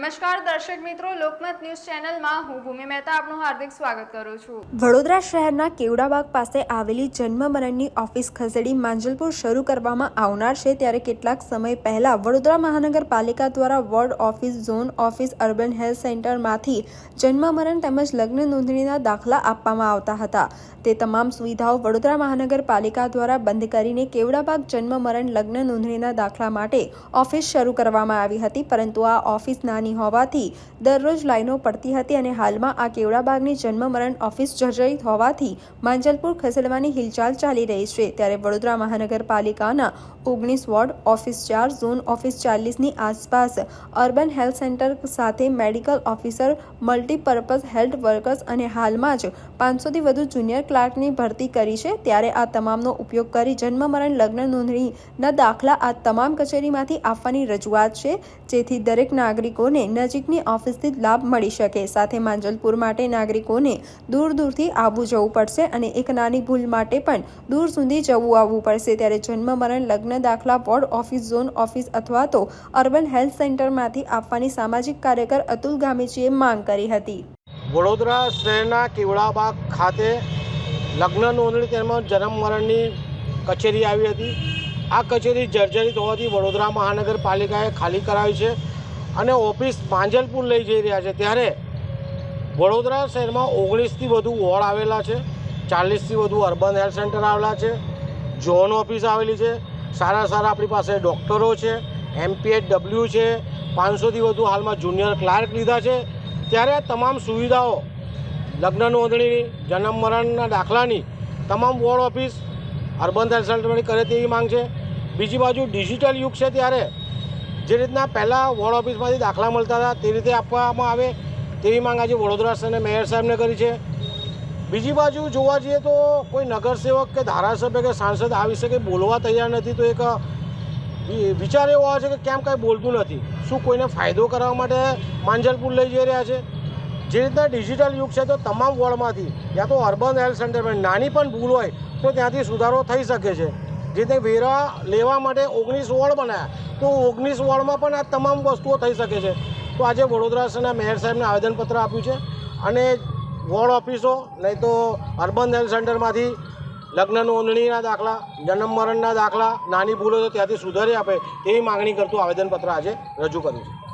નમસ્કાર, દર્શક મિત્રો. લોકમત ન્યૂઝ ચેનલમાં હું ભૂમિ મહેતા આપનું હાર્દિક સ્વાગત કરું છું. વડોદરા શહેરના કેવડાબાગ પાસે આવેલી જન્મ મરણની ઓફિસ ખસેડી માંજલપુર શરૂ કરવામાં આવનાર છે ત્યારે કેટલાક સમય પહેલા વડોદરા મહાનગરપાલિકા દ્વારા ward office, zone office, urban health સેન્ટરમાંથી જન્મ મરણ તેમજ લગ્ન નોંધણીના દાખલા આપવામાં આવતા હતા. તે તમામ સુવિધાઓ વડોદરા મહાનગરપાલિકા દ્વારા બંધ કરીને કેવડાબાગ જન્મ મરણ લગ્ન નોંધણીના દાખલા માટે ઓફિસ શરૂ કરવામાં આવી હતી, પરંતુ આ ઓફિસ નાની હોવાથી દરરોજ લાઈનો પડતી હતી અને હાલમાં આ કેવડાબાગની જન્મ મરણ ઓફિસ જર્જરિત હોવાથી માંજલપુર ખસેડવાની હિલચાલ ચાલી રહી છે. ત્યારે વડોદરા મહાનગરપાલિકાના ઓગણીસ વોર્ડ ઓફિસ ચાર, ઝોન ઓફિસ ચાલીસની આસપાસ. અર્બન હેલ્થ સેન્ટર સાથે medical officer, multipurpose health workers અને હાલમાં જ પાંચસોથી વધુ જુનિયર ક્લાર્કની ભરતી કરી છે. ત્યારે આ તમામનો ઉપયોગ કરી જન્મ, મરણ, લગ્ન નોંધણીના દાખલા આ તમામ કચેરીમાંથી આપવાની રજૂઆત છે. જેથી દરેક નાગરિકોને નજીકની ઓફિસથી લાભ મળી શકે. સાથે માંજલપુર માટે નાગરિકોને દૂર દૂરથી આવવું જવું પડશે અને એક નાની ભૂલ માટે પણ દૂર સુધી જવું આવવું પડશે. ત્યારે જન્મ, મરણ, લગ્ન દાખલા વોર્ડ ઓફિસ ઝોન, ઓફિસ અથવા તો અર્બન હેલ્થ સેન્ટરમાંથી આપવાની સામાજિક કાર્યકર અતુલ ગામીચીએ માંગ કરી હતી. વડોદરા શહેરના કેવડાબાગ ખાતે લગ્ન નોંધણી તેમજ જન્મ મરણની કચેરી આવી હતી. આ કચેરી જર્જરિત હોવાથી વડોદરા મહાનગરપાલિકાએ ખાલી કરાવી છે અને ઓફિસ માંજલપુર લઈ જઈ રહ્યા છે. ત્યારે વડોદરા શહેરમાં ઓગણીસથી વધુ વોર્ડ આવેલા છે, ચાલીસથી વધુ અર્બન હેલ્થ સેન્ટર આવેલા છે, ઝોન ઓફિસ આવેલી છે સારા સારા આપણી પાસે ડૉક્ટરો છે એમપીએચ ડબલ્યુ છે, પાંચસોથી વધુ હાલમાં જુનિયર ક્લાર્ક લીધા છે. ત્યારે તમામ સુવિધાઓ, લગ્ન નોંધણીની, જન્મ મરણના દાખલાની, તમામ વોર્ડ ઓફિસ, અર્બન સેન્ટરમાંથી કરે તેવી માંગ છે. બીજી બાજુ ડિજિટલ યુગ છે ત્યારે જે રીતના પહેલાં વોર્ડ ઓફિસમાંથી દાખલા મળતા હતા તે રીતે આપવામાં આવે તેવી માંગ આજે વડોદરા શહેરના મેયર સાહેબને કરી છે. બીજી બાજુ જોવા જઈએ તો કોઈ નગરસેવક કે ધારાસભ્ય કે સાંસદ આ વિશે કંઈ બોલવા તૈયાર નથી, તો એક વિચાર એવો આવે છે કે કેમ કાંઈ બોલતું નથી? શું કોઈને ફાયદો કરવા માટે માંજલપુર લઈ જઈ રહ્યા છે? જે રીતના ડિજિટલ યુગ છે, તો તમામ વોર્ડમાંથી, યા તો અર્બન હેલ્થ સેન્ટરમાં નાની પણ ભૂલ હોય, તો ત્યાંથી સુધારો થઈ શકે છે. જે રીતે વેરા લેવા માટે ઓગણીસ વોર્ડ બનાવ્યા તો ઓગણીસ વોર્ડમાં પણ આ તમામ વસ્તુઓ થઈ શકે છે. તો આજે વડોદરા મેયર સાહેબને આવેદનપત્ર આપ્યું છે. અને વોર્ડ ઓફિસો, નહીં તો અર્બન હેલ્થ સેન્ટરમાંથી લગ્ન નોંધણીના દાખલા, જન્મ મરણના દાખલા, નાની ભૂલો તો ત્યાંથી સુધારી આપે તેવી માગણી કરતું આવેદનપત્ર આજે રજૂ કર્યું છે.